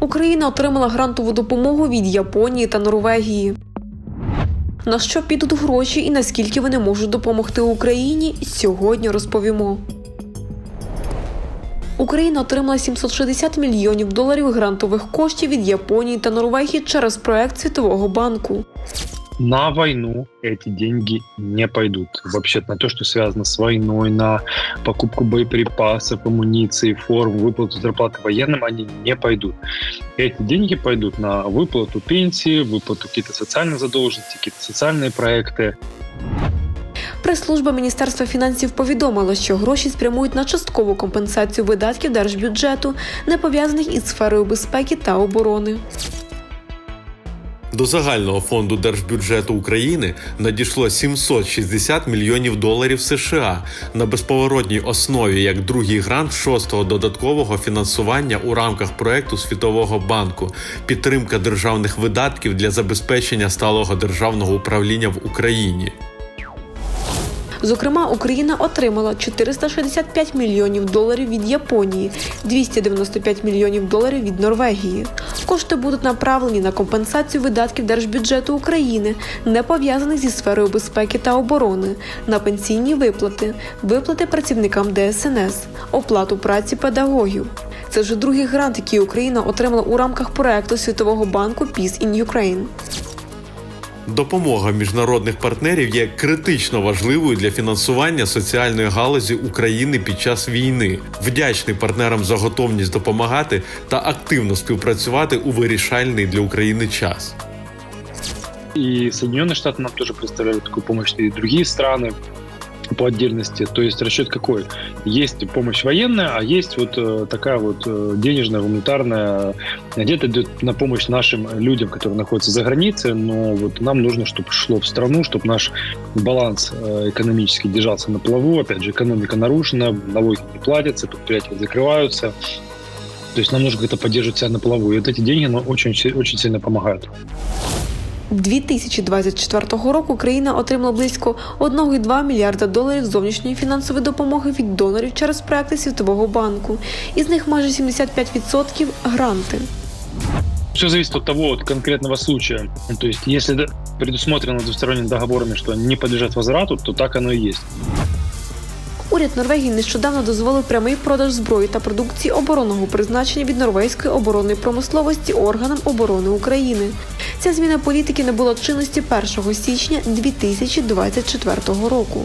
Україна отримала грантову допомогу від Японії та Норвегії. На що підуть гроші і наскільки вони можуть допомогти Україні, сьогодні розповімо. Україна отримала 760 мільйонів доларів грантових коштів від Японії та Норвегії через проект Світового банку На войну эти деньги не пойдут. Вообще на то, что связано с войной, на покупку боеприпасов, амуниции, форм, выплату зарплаты военным, они не пойдут. Эти деньги пойдут на выплату пенсии, выплату какие-то социальные задолженности, какие-то социальные проекты. Прес-служба Міністерства фінансів повідомила, що гроші спрямують на часткову компенсацію видатків держбюджету, не пов'язаних із сферою безпеки та оборони. До загального фонду держбюджету України надійшло 760 мільйонів доларів США на безповоротній основі як другий грант шостого додаткового фінансування у рамках проекту Світового банку підтримка державних видатків для забезпечення сталого державного управління в Україні. Зокрема, Україна отримала 465 мільйонів доларів від Японії, 295 мільйонів доларів від Норвегії. Кошти будуть направлені на компенсацію видатків держбюджету України, не пов'язаних зі сферою безпеки та оборони, на пенсійні виплати, виплати працівникам ДСНС, оплату праці педагогів. Це вже другий грант, який Україна отримала у рамках проекту Світового банку Peace in Ukraine. Допомога міжнародних партнерів є критично важливою для фінансування соціальної галузі України під час війни. Вдячний партнерам за готовність допомагати та активно співпрацювати у вирішальний для України час. И Соединенные Штаты нам тоже представляют такую помощь, и другие страны По отдельности. То есть расчет какой? Есть помощь военная, а есть вот э, такая вот э, денежная, гуманитарная. Где-то идет на помощь нашим людям, которые находятся за границей, но вот нам нужно, чтобы шло в страну, чтобы наш баланс э, экономический держался на плаву. Опять же, экономика нарушена, налоги не платятся, предприятия закрываются. То есть нам нужно как-то поддерживать себя на плаву. И вот эти деньги нам очень, си- очень сильно помогают. 2024 року Україна отримала близько 1,2 мільярда доларів зовнішньої фінансової допомоги від донорів через проекти Світового банку. Із них майже 75% гранти. Все зависит от того, от конкретного случая. То есть, если предусмотрено двусторонним договорами, что они не подлежат возврату, то так оно и есть. Уряд Норвегії нещодавно дозволив прямий продаж зброї та продукції оборонного призначення від норвезької оборонної промисловості органам оборони України. Ця зміна політики набула чинності 1 січня 2024 року.